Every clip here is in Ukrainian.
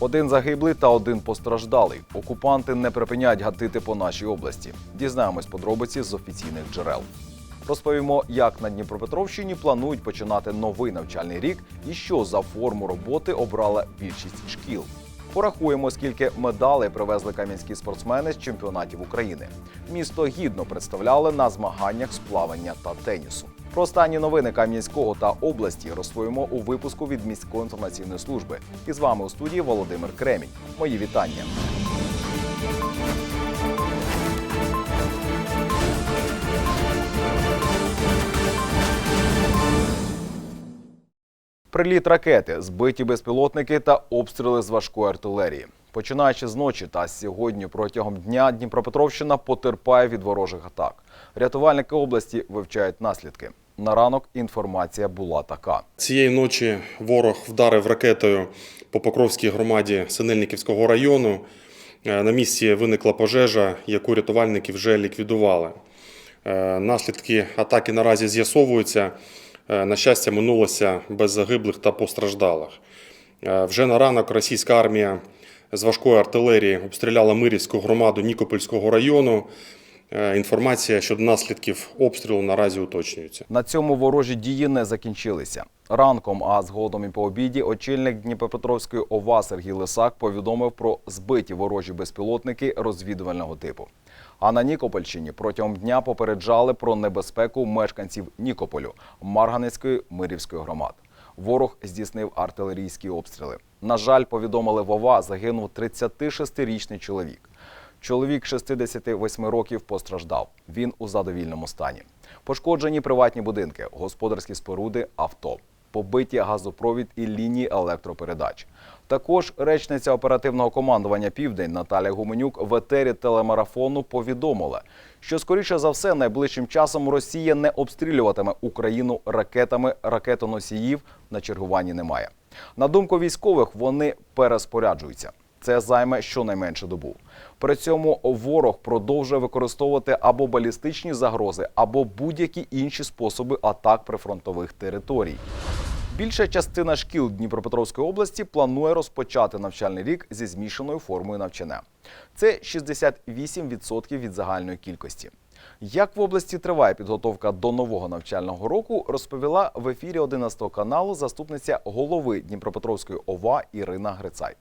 Один загиблий та один постраждалий. Окупанти не припиняють гатити по нашій області. Дізнаємось подробиці з офіційних джерел. Розповімо, як на Дніпропетровщині планують починати новий навчальний рік і що за форму роботи обрала більшість шкіл. Порахуємо, скільки медалей привезли кам'янські спортсмени з чемпіонатів України. Місто гідно представляли на змаганнях з плавання та тенісу. Про останні новини Кам'янського та області розповімо у випуску від міської інформаційної служби. І з вами у студії Володимир Кремінь. Мої вітання. Приліт ракети, збиті безпілотники та обстріли з важкої артилерії. Починаючи з ночі та сьогодні протягом дня Дніпропетровщина потерпає від ворожих атак. Рятувальники області вивчають наслідки. На ранок інформація була така. Цієї ночі ворог вдарив ракетою по Покровській громаді Синельниківського району. Е, На місці виникла пожежа, яку рятувальники вже ліквідували. Е, Наслідки атаки наразі з'ясовуються. Е, На щастя, минулося без загиблих та постраждалих. Вже на ранок російська армія з важкої артилерії обстріляла Мирівську громаду Нікопольського району. Е, Інформація щодо наслідків обстрілу наразі уточнюється. На цьому ворожі дії не закінчилися. Ранком, а згодом і по обіді, очільник Дніпропетровської ОВА Сергій Лисак повідомив про збиті ворожі безпілотники розвідувального типу. А на Нікопольщині протягом дня попереджали про небезпеку мешканців Нікополю, Марганецької, Мирівської громад. Ворог здійснив артилерійські обстріли. На жаль, повідомили в ОВА, загинув 36-річний чоловік. Чоловік 68 років постраждав. Він у задовільному стані. Пошкоджені приватні будинки, господарські споруди, авто, побиті газопровід і лінії електропередач. Також речниця оперативного командування Південь Наталя Гуменюк в етері телемарафону повідомила, що скоріше за все найближчим часом Росія не обстрілюватиме Україну ракетами ракетоносіїв на чергуванні немає. На думку військових, вони переспоряджуються. Це займе щонайменше добу. При цьому ворог продовжує використовувати або балістичні загрози, або будь-які інші способи атак прифронтових територій. Більша частина шкіл Дніпропетровської області планує розпочати навчальний рік зі змішаною формою навчання. Це 68% від загальної кількості. Як в області триває підготовка до нового навчального року, розповіла в ефірі 11 каналу заступниця голови Дніпропетровської ОВА Ірина Грицай.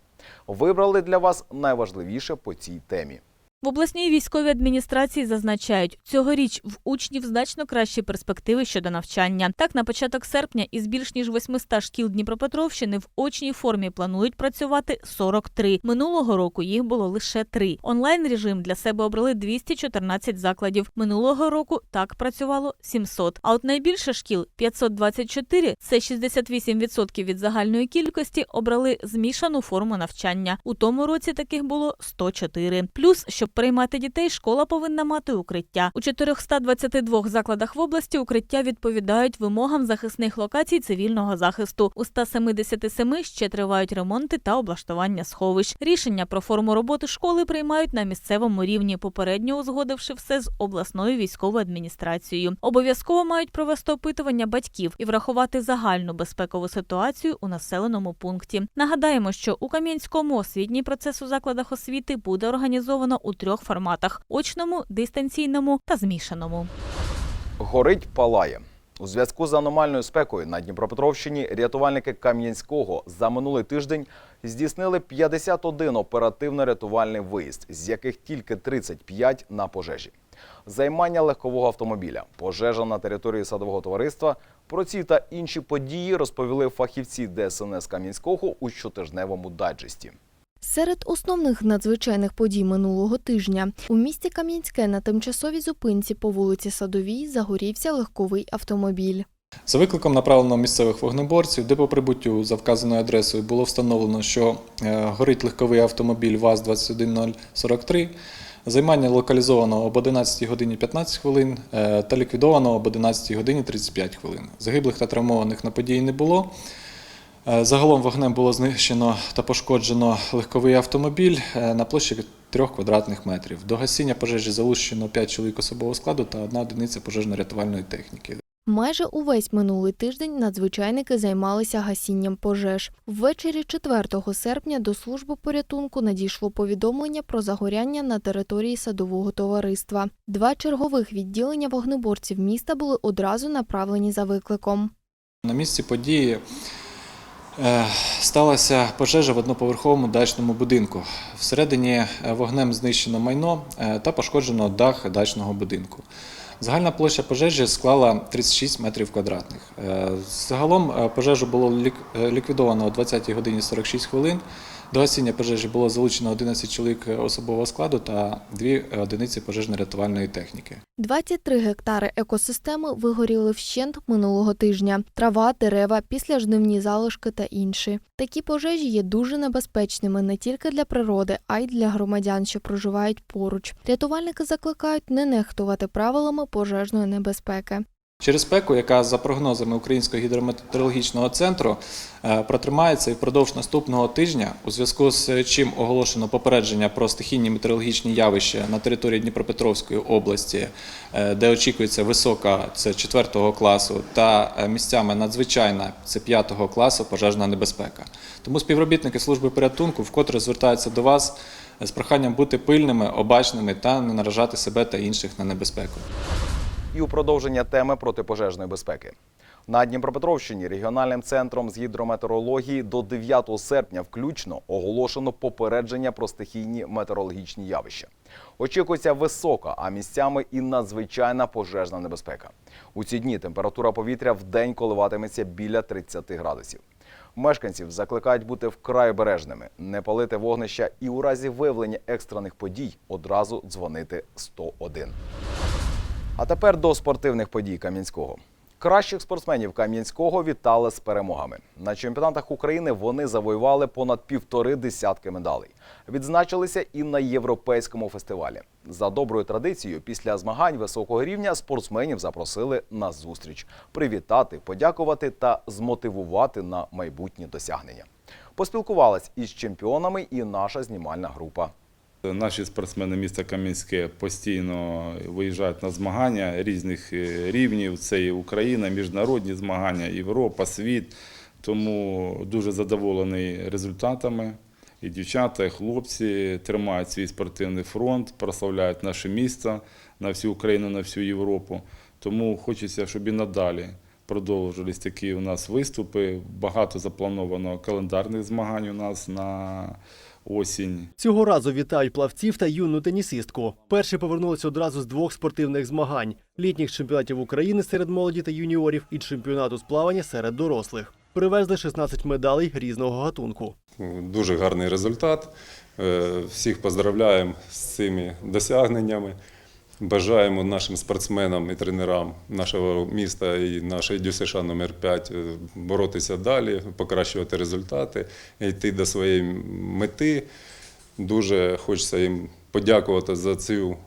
Вибрали для вас найважливіше по цій темі. В обласній військовій адміністрації зазначають, цьогоріч в учнів значно кращі перспективи щодо навчання. Так, на початок серпня із більш ніж 800 шкіл Дніпропетровщини в очній формі планують працювати 43. Минулого року їх було лише три. Онлайн режим для себе обрали 214 закладів. Минулого року так працювало 700. А от найбільше шкіл 524, це 68% від загальної кількості, обрали змішану форму навчання. У тому році таких було 104. Плюс, щоб приймати дітей, школа повинна мати укриття. У 422 закладах в області укриття відповідають вимогам захисних локацій цивільного захисту. У 177 ще тривають ремонти та облаштування сховищ. Рішення про форму роботи школи приймають на місцевому рівні, попередньо узгодивши все з обласною військовою адміністрацією. Обов'язково мають провести опитування батьків і врахувати загальну безпекову ситуацію у населеному пункті. Нагадаємо, що у Кам'янському освітній процес у закладах освіти буде організовано у трьох форматах: очному, дистанційному та змішаному. Горить палає. У зв'язку з аномальною спекою на Дніпропетровщині рятувальники Кам'янського за минулий тиждень здійснили 51 оперативно-рятувальний виїзд, з яких тільки 35 на пожежі. Займання легкового автомобіля, пожежа на території садового товариства. Про ці та інші події розповіли фахівці ДСНС Кам'янського у щотижневому дайджесті. Серед основних надзвичайних подій минулого тижня у місті Кам'янське на тимчасовій зупинці по вулиці Садовій загорівся легковий автомобіль. За викликом направлено місцевих вогнеборців, де по прибуттю за вказаною адресою було встановлено, що е, горить легковий автомобіль ВАЗ-21043. Займання локалізовано об 11 годині 15 хвилин е, та ліквідовано об 11 годині 35 хвилин. Загиблих та травмованих на події не було. Е, Загалом вогнем було знищено та пошкоджено легковий автомобіль е, на площі 3 квадратних метрів. До гасіння пожежі залучено 5 чоловік особового складу та одна одиниця пожежно-рятувальної техніки. Майже увесь минулий тиждень надзвичайники займалися гасінням пожеж. Ввечері 4 серпня до служби порятунку надійшло повідомлення про загоряння на території садового товариства. Два чергових відділення вогнеборців міста були одразу направлені за викликом. На місці події сталася пожежа в одноповерховому дачному будинку. Всередині е, вогнем знищено майно е, та пошкоджено дах дачного будинку. Загальна площа пожежі склала 36 метрів квадратних. Е, Загалом е, пожежу було е, ліквідовано о 20 годині 46 хвилин. До гасіння пожежі було залучено 11 чоловік особового складу та 2 одиниці пожежно-рятувальної техніки. 23 гектари екосистеми вигоріли вщент минулого тижня. Трава, дерева, післяжнивні залишки та інші. Такі пожежі є дуже небезпечними не тільки для природи, а й для громадян, що проживають поруч. Рятувальники закликають не нехтувати правилами пожежної небезпеки. Через спеку, яка за прогнозами Українського гідрометеорологічного центру е, протримається і впродовж наступного тижня, у зв'язку з чим оголошено попередження про стихійні метеорологічні явища на території Дніпропетровської області, е, де очікується висока це 4 класу, та е, місцями надзвичайна це 5 класу пожежна небезпека. Тому співробітники служби порятунку вкотре звертаються до вас з проханням бути пильними, обачними та не наражати себе та інших на небезпеку. І у продовження теми протипожежної безпеки. На Дніпропетровщині регіональним центром з гідрометеорології до 9 серпня включно оголошено попередження про стихійні метеорологічні явища. Очікується висока, а місцями і надзвичайна пожежна небезпека. У ці дні температура повітря в день коливатиметься біля 30 градусів. Мешканців закликають бути вкрай обережними, не палити вогнища і у разі виявлення екстрених подій одразу дзвонити 101. А тепер до спортивних подій Кам'янського. Кращих спортсменів Кам'янського вітали з перемогами. На чемпіонатах України вони завоювали понад півтори десятки медалей. Відзначилися і на європейському фестивалі. За доброю традицією, після змагань високого рівня спортсменів запросили на зустріч привітати, подякувати та змотивувати на майбутні досягнення. Поспілкувалась із чемпіонами і наша знімальна група. Наші спортсмени міста Кам'янське постійно виїжджають на змагання різних е, рівнів. Це і Україна, міжнародні змагання, Європа, світ. Тому дуже задоволений результатами. І дівчата, і хлопці тримають свій спортивний фронт, прославляють наше місто на всю Україну, на всю Європу. Тому хочеться, щоб і надалі продовжились такі у нас виступи. Багато заплановано календарних змагань у нас на осінь. Цього разу вітають плавців та юну тенісистку. Перші повернулися одразу з двох спортивних змагань: літніх чемпіонатів України серед молоді та юніорів і чемпіонату з плавання серед дорослих. Привезли 16 медалей різного гатунку. Дуже гарний результат. Е, Всіх поздравляємо з цими досягненнями. Бажаємо нашим спортсменам і тренерам нашого міста і нашої ДЮСШ номер 5 е, боротися далі, покращувати результати, йти до своєї мети. Дуже хочеться їм подякувати за цю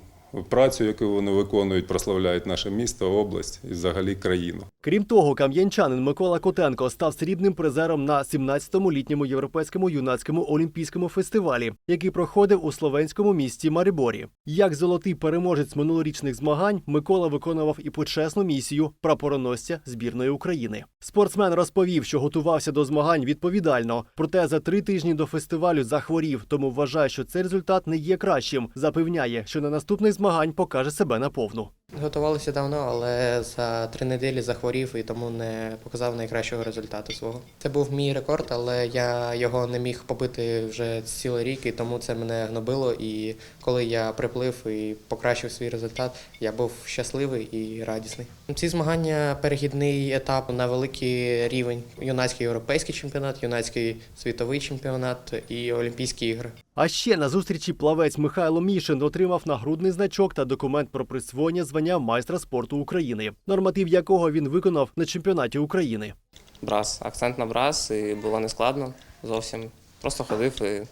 працю, яку вони виконують, прославляють наше місто, область і взагалі країну. Крім того, кам'янчанин Микола Котенко став срібним призером на 17-му літньому європейському юнацькому олімпійському фестивалі, який проходив у словенському місті Мариборі. Як золотий переможець минулорічних змагань, Микола виконував і почесну місію прапороносця збірної України. Спортсмен розповів, що готувався до змагань відповідально, проте за три тижні до фестивалю захворів, тому вважає, що цей результат не є кращим. Запевняє, що на наступних змагань покаже себе наповну. Готувалися давно, але за три неділі захворів і тому не показав найкращого результату свого. Це був мій рекорд, але я його не міг побити вже цілий рік, і тому це мене гнобило. І коли я приплив і покращив свій результат, я був щасливий і радісний. Ці змагання перехідний етап на великий рівень: юнацький європейський чемпіонат, юнацький світовий чемпіонат і Олімпійські ігри. А ще на зустрічі плавець Михайло Мішин отримав нагрудний значок та документ про присвоєння звання майстра спорту України, норматив якого він виконав на чемпіонаті України. брас, акцент на брас, і було не складно зовсім. Просто ходив і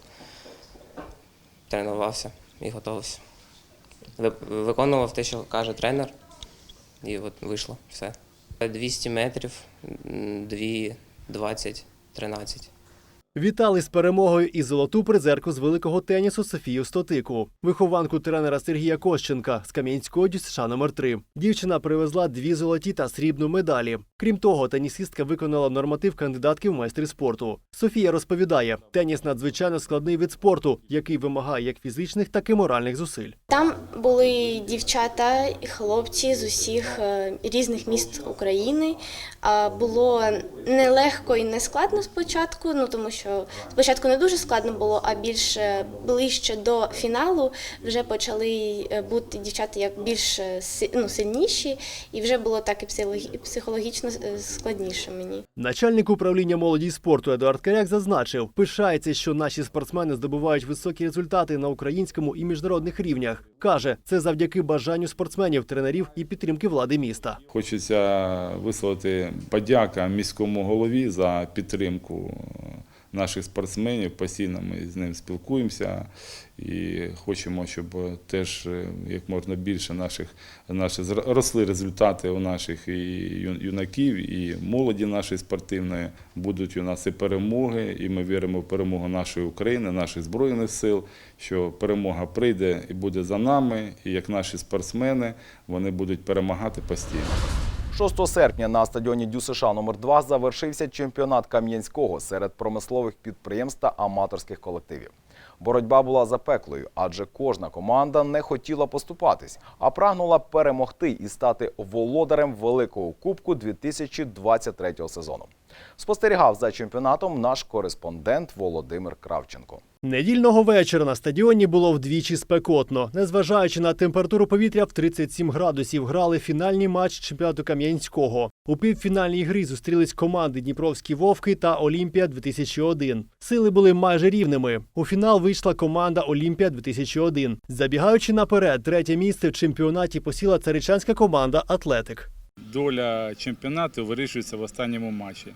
тренувався і готувався. Виконував те, що каже тренер, і от вийшло все. 200 метрів, 2, 20, 13. Вітали з перемогою і золоту призерку з великого тенісу Софію Стотику, вихованку тренера Сергія Кощенка з Кам'янського ДЮСШ номер 3 Дівчина привезла дві золоті та срібну медалі. Крім того, тенісістка виконала норматив кандидатки в майстри спорту. Софія розповідає, теніс надзвичайно складний вид спорту, який вимагає як фізичних, так і моральних зусиль. Там були дівчата і хлопці з усіх е, різних міст України. Було нелегко і не складно спочатку, ну тому що спочатку не дуже складно було, а більше ближче до фіналу вже почали е, бути дівчата як більш е, ну, сильніші, і вже було так і психологі- психологічно е, складніше мені. Начальник управління молоді й спорту Едуард Каряк зазначив, пишається, що наші спортсмени здобувають високі результати на українському і міжнародних рівнях. каже, це завдяки бажанню спортсменів, тренерів і підтримки влади міста. Хочеться висловити подяка міському голові за підтримку наших спортсменів. Постійно ми з ним спілкуємося і хочемо, щоб теж е, як можна більше наших, наші росли результати у наших і юнаків, і молоді нашої спортивної. Будуть у нас і перемоги, і ми віримо в перемогу нашої України, наших збройних сил, що перемога прийде і буде за нами, і як наші спортсмени вони будуть перемагати постійно. 6 серпня на стадіоні ДЮСШ номер 2 завершився чемпіонат Кам'янського серед промислових підприємств та аматорських колективів. Боротьба була запеклою, адже кожна команда не хотіла поступатись, а прагнула перемогти і стати володарем Великого Кубку 2023 сезону. Спостерігав за чемпіонатом наш кореспондент Володимир Кравченко. Недільного вечора на стадіоні було вдвічі спекотно. Незважаючи на температуру повітря в 37 градусів, грали фінальний матч чемпіонату Кам'янського. У півфінальній грі зустрілись команди Дніпровські Вовки та Олімпія 2001. Сили були майже рівними. У фінал вийшла команда Олімпія 2001. Забігаючи наперед, третє місце в чемпіонаті посіла царичанська команда Атлетик. Доля чемпіонату вирішується в останньому матчі.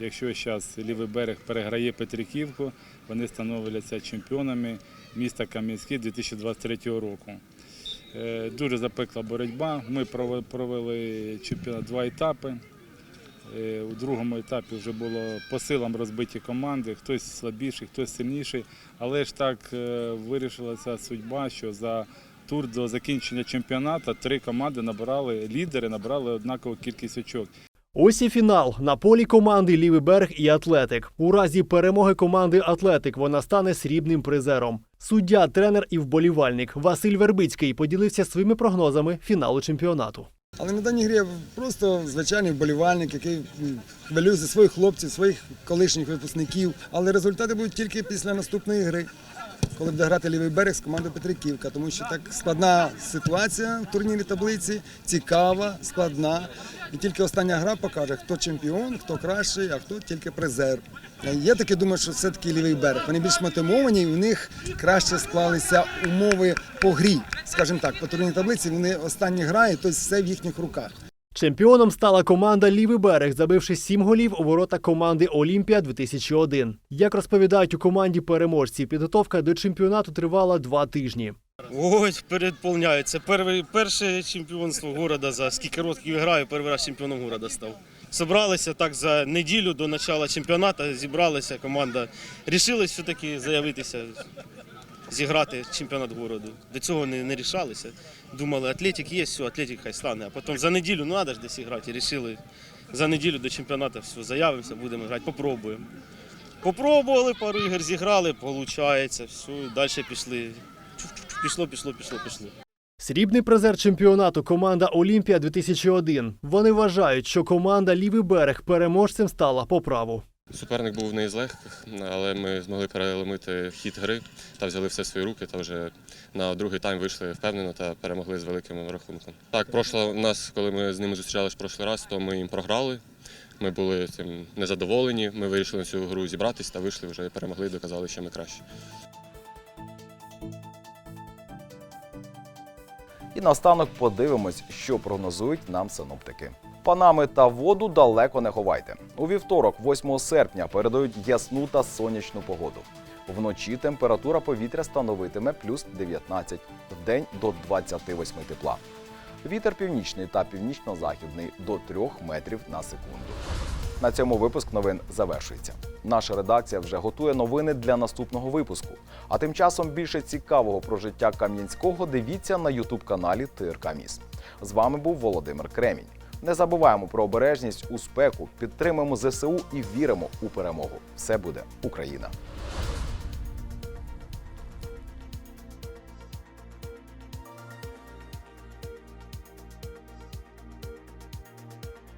Якщо зараз лівий берег переграє Петриківку, вони становляться чемпіонами міста Кам'янський 2023 року. Е, Дуже запекла боротьба. Ми провели чемпіонат два етапи. Е, У другому етапі вже було по силам розбиті команди, хтось слабіший, хтось сильніший. Але ж так е, вирішилася судьба, що за тур до закінчення чемпіонату три команди набирали, лідери набрали однакову кількість очок. Ось і фінал на полі команди Лівий берег і Атлетик. У разі перемоги команди Атлетик вона стане срібним призером. Суддя, тренер і вболівальник Василь Вербицький поділився своїми прогнозами фіналу чемпіонату. Але на даній грі я просто звичайний вболівальник, який хвилює за своїх хлопців, своїх колишніх випускників. Але результати будуть тільки після наступної гри, коли буде грати лівий берег з командою Петриківка. Тому що так складна ситуація в турнірі таблиці, цікава, складна. І тільки остання гра покаже, хто чемпіон, хто кращий, а хто тільки призер. Я таки думаю, що все-таки лівий берег. Вони більш мотивовані, і в них краще склалися умови по грі. Скажімо так, по турнірній таблиці вони останні грають, тобто все в їхніх руках. Чемпіоном стала команда Лівий берег, забивши сім голів у ворота команди Олімпія 2001. Як розповідають у команді переможці, підготовка до чемпіонату тривала два тижні. Ось передповняють. Це перше, чемпіонство города за скільки років граю, перший раз чемпіоном города став. Собралися так за неділю до початку чемпіонату, зібралася команда. Рішились все-таки заявитися, зіграти чемпіонат городу. До цього не, не рішалися. Думали, атлетик є, все, атлетик хай стане. А потім за неділю ну треба ж десь грати. І рішили за неділю до чемпіонату все, заявимося, будемо грати, попробуємо. Попробували, пару ігор зіграли, виходить, все, і далі пішли. Пішло, пішло, пішло, пішло. Срібний призер чемпіонату команда Олімпія 2001. Вони вважають, що команда Лівий берег переможцем стала по праву. Суперник був не із легких, але ми змогли переломити хід гри та взяли все в свої руки. Та вже на другий тайм вийшли впевнено та перемогли з великим рахунком. Так, прошло нас, коли ми з ними зустрічались в прошлий раз, то ми їм програли. Ми були цим незадоволені. Ми вирішили на цю гру зібратись та вийшли вже перемогли, доказали, що ми краще. І наостанок подивимось, що прогнозують нам синоптики панами та воду далеко не ховайте. У вівторок, 8 серпня, передають ясну та сонячну погоду. Вночі температура повітря становитиме плюс 19, в день до 28 тепла. Вітер північний та північно-західний до 3 метрів на секунду. На цьому випуск новин завершується. Наша редакція вже готує новини для наступного випуску. А тим часом більше цікавого про життя Кам'янського дивіться на ютуб каналі ТРК Міс. З вами був Володимир Кремінь. Не забуваємо про обережність у підтримуємо ЗСУ і віримо у перемогу. Все буде Україна.